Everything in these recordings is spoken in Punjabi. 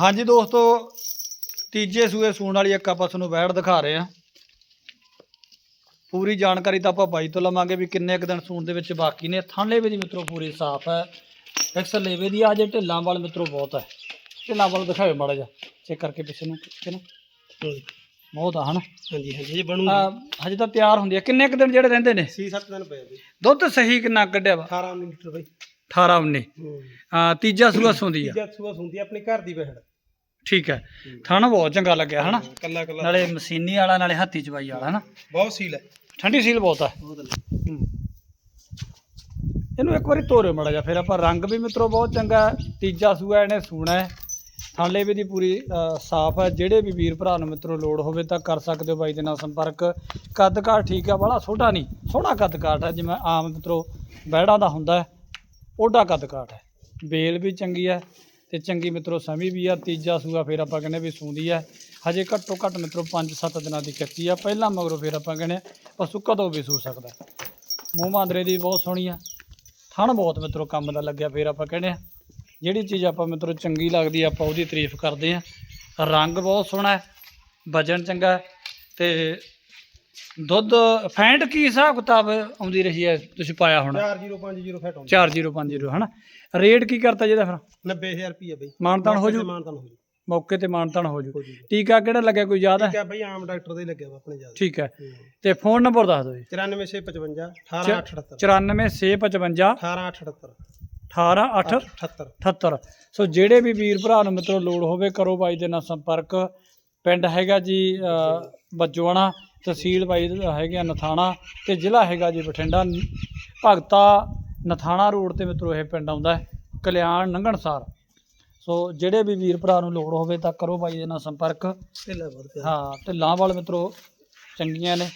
ਹਾਂਜੀ ਦੋਸਤੋ ਤੀਜੇ ਸੂਏ ਸੂਣ ਵਾਲੀ ਇੱਕ ਆਪਾਂ ਤੁਹਾਨੂੰ ਵੈੜ ਦਿਖਾ ਰਹੇ ਆ ਪੂਰੀ ਜਾਣਕਾਰੀ ਤਾਂ ਆਪਾਂ ਬਾਈ ਤੋਂ ਲਵਾਂਗੇ ਵੀ ਕਿੰਨੇ ਕੁ ਦਿਨ ਸੂਣ ਦੇ ਵਿੱਚ ਬਾਕੀ ਨੇ। ਥਾਂਲੇ ਵੀ ਦੀ ਮਿੱਤਰੋ ਪੂਰੀ ਸਾਫ਼ ਹੈ। ਐਕਸਲ ਲੇਵੇ ਦੀ ਆ ਜੇ ਢਿੱਲਾਂ ਵਾਲ ਮਿੱਤਰੋ ਬਹੁਤ ਹੈ। ਢਿੱਲਾਂ ਵਾਲ ਦਿਖਾਓ ਮਾੜਾ ਜਿਹਾ। ਚੈੱਕ ਕਰਕੇ ਪਿੱਛੇ ਨੂੰ ਕਿ ਨਾ। ਬਹੁਤ ਆ ਹਨ? ਹਾਂਜੀ ਹਾਂਜੀ ਜੀ ਬਣੂ ਹਜੇ ਤਾਂ ਤਿਆਰ ਹੁੰਦੀ ਹੈ। ਕਿੰਨੇ ਕੁ ਦਿਨ ਜਿਹੜੇ ਰਹਿੰਦੇ ਨੇ? 6-7 ਦਿਨ ਪਏ ਦੁੱਧ ਸਹੀ ਕਿੰਨਾ ਕੱਢਿਆ ਵਾ? 18 ਲੀਟਰ ਬਈ। 18 19 ਹੂੰ। ਆ ਤੀਜਾ ਸੂਆ ਸੁੰਦੀ ਆ। ਤੀਜਾ ਸੂਆ ਆ ਆਪਣੇ ਘਰ ਦੀ ਬਹਿੜ ਠੀਕ ਹੈ। ਥਾਣਾ ਬਹੁਤ ਚੰਗਾ ਲੱਗਿਆ ਹਨਾ? ਕੱਲਾ ਕੱਲਾ। ਨਾਲੇ ਮਸ਼ੀਨੀ ਵਾਲਾ ਨਾਲੇ ਹੱਥੀ ਚਵਾਈ ਵਾਲਾ ਹਨਾ? ਬਹੁਤ ਸੀਲ ਹੈ। ਠੰਡੀ ਸੀਲ ਬਹੁਤ ਬਹੁਤ ਇਹਨੂੰ ਇੱਕ ਵਾਰੀ ਤੋਰੇ ਮੜਾ ਜਾ ਫਿਰ ਆਪਾਂ ਰੰਗ ਵੀ ਮਿੱਤਰੋ ਬਹੁਤ ਚੰਗਾ ਹੈ। ਤੀਜਾ ਸੂਆ ਇਹਨੇ ਸੂਣਾ ਹੈ। ਥਾਲੇ ਵੀ ਦੀ ਪੂਰੀ ਅ, ਸਾਫ਼ ਹੈ। ਜਿਹੜੇ ਵੀ ਵੀਰ ਭਰਾ ਨੂੰ ਮਿੱਤਰੋ ਲੋੜ ਹੋਵੇ ਤਾਂ ਕਰ ਸਕਦੇ ਹੋ ਬਾਈ ਦੇ ਨਾਲ ਸੰਪਰਕ। ਕੱਦ ਕਾਠ ਠੀਕ ਹੈ ਬੜਾ ਛੋਟਾ ਨਹੀਂ ਸੋਹਣਾ ਕੱਦ ਕਾਠ ਹੈ। ਜਿਵੇਂ ਆਮ ਮਿੱਤਰੋ ਬਹਿੜਾਂ ਦਾ ਹੁੰਦਾ ਹੈ। ਓਡਾ ਕੱਦ ਕਾਠ ਹੈ। ਬੇਲ ਵੀ ਚੰਗੀ ਹੈ ਤੇ ਚੰਗੀ ਮਿੱਤਰੋ ਸਮੀ ਵੀ ਆ, ਤੀਜਾ ਸੂਆ ਫਿਰ ਆਪਾਂ ਕਹਿੰਦੇ ਵੀ ਸੂੰਦੀ ਹੈ। ਹਜੇ ਘੱਟੋ ਘੱਟ ਮਿੱਤਰੋ 5-7 ਦਿਨਾਂ ਦੀ ਕੱਚੀ ਆ, ਪਹਿਲਾਂ ਮਗਰੋਂ ਫਿਰ ਆਪਾਂ ਕਹਿੰਦੇ ਪਸ਼ੂ ਕਦੋਂ ਵੀ ਸੂ ਸਕਦਾ ਮੂੰਹ ਮਾਂਦਰੇ ਦੀ ਬਹੁਤ ਸੋਹਣੀ ਆ। ਥਣ ਬਹੁਤ ਮਿੱਤਰੋ ਕੰਮ ਦਾ ਲੱਗਿਆ ਫਿਰ ਆਪਾਂ ਕਹਿੰਦੇ ਆ। ਜਿਹੜੀ ਚੀਜ਼ ਆਪਾਂ ਮਿੱਤਰੋ ਚੰਗੀ ਲੱਗਦੀ ਆਪਾਂ ਉਹਦੀ ਤਾਰੀਫ ਕਰਦੇ ਆ। ਰੰਗ ਬਹੁਤ ਸੋਹਣਾ ਹੈ, ਵਜਨ ਚੰਗਾ ਹੈ ਤੇ ਦੁੱਧ ਫੈਂਟ ਕੀ ਹਿਸਾਬ ਕਿਤਾਬ ਆਉਂਦੀ ਰਹੀ ਹੈ ਤੁਸੀਂ ਪਾਇਆ ਹੁਣ? 4050 ਫੈਟ ਆਉਂਦਾ। 4050 ਹਨਾ? ਰੇਟ ਕੀ ਕਰਤਾ ਜਿਹਦਾ ਫਿਰ? 90000 ਰੁਪਏ ਬਈ। ਮਾਨਤਾਨ ਹੋ ਜੂ? ਮਾਨਤਾਨ ਹੋ ਜੂ। ਮੌਕੇ ਤੇ ਮਾਨਤਾਨ ਹੋ ਜੂ। ਟੀਕਾ ਕਿਹੜਾ ਲੱਗਿਆ ਕੋਈ ਯਾਦ ਹੈ? ਠੀਕ ਹੈ ਬਈ ਆਮ ਡਾਕਟਰ ਦਾ ਲੱਗਿਆ ਆਪਣੇ ਜ਼ਿਆਦਾ ਠੀਕ ਹੈ। ਤੇ ਫੋਨ ਨੰਬਰ ਦੱਸ ਦਿਓ ਜੀ। 94655 18878 94655 18878 188 78 78 ਸੋ ਜਿਹੜੇ ਵੀ ਵੀਰ ਭਰਾ ਨੂੰ ਮਿੱਤਰੋ ਲੋੜ ਹੋਵੇ ਕਰੋ ਬਾਈ ਦੇ ਨਾਲ ਸੰਪਰਕ। ਪਿੰਡ ਹੈਗਾ ਜੀ ਬੱਜੋਆਣਾ ਤਹਿਸੀਲ ਦਾ ਹੈਗਾ ਨਥਾਣਾ ਤੇ ਜ਼ਿਲ੍ਹਾ ਹੈਗਾ ਜੀ ਬਠਿੰਡਾ। ਭਗਤਾ ਨਥਾਣਾ ਰੋਡ ਤੇ ਮਿੱਤਰੋ ਇਹ ਪਿੰਡ ਆਉਂਦਾ ਹੈ ਕਲਿਆਣ ਨੰਗਣਸਾਰ। ਸੋ ਜਿਹੜੇ ਵੀ ਵੀਰ ਭਰਾ ਨੂੰ ਲੋੜ ਹੋਵੇ ਤਾਂ ਕਰੋ ਬਾਈ ਦੇ ਨਾਲ ਸੰਪਰਕ। ਹਾਂ ਢਿੱਲਾਂ ਵਾਲ ਮਿੱਤਰੋ ਚੰਗੀਆਂ ਨੇ।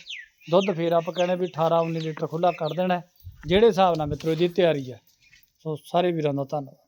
ਦੁੱਧ ਫੇਰ ਆਪਾਂ ਕਹਿੰਦੇ ਵੀ 18 19 ਲੀਟਰ ਖੁੱਲਾ ਕੱਢ ਦੇਣਾ। ਜਿਹੜੇ ਹਿਸਾਬ ਨਾਲ ਮਿੱਤਰੋ ਇਹਦੀ ਤਿਆਰੀ ਹੈ। ਸੋ ਸਾਰੇ ਵੀਰਾਂ ਦਾ ਧੰਨਵਾਦ।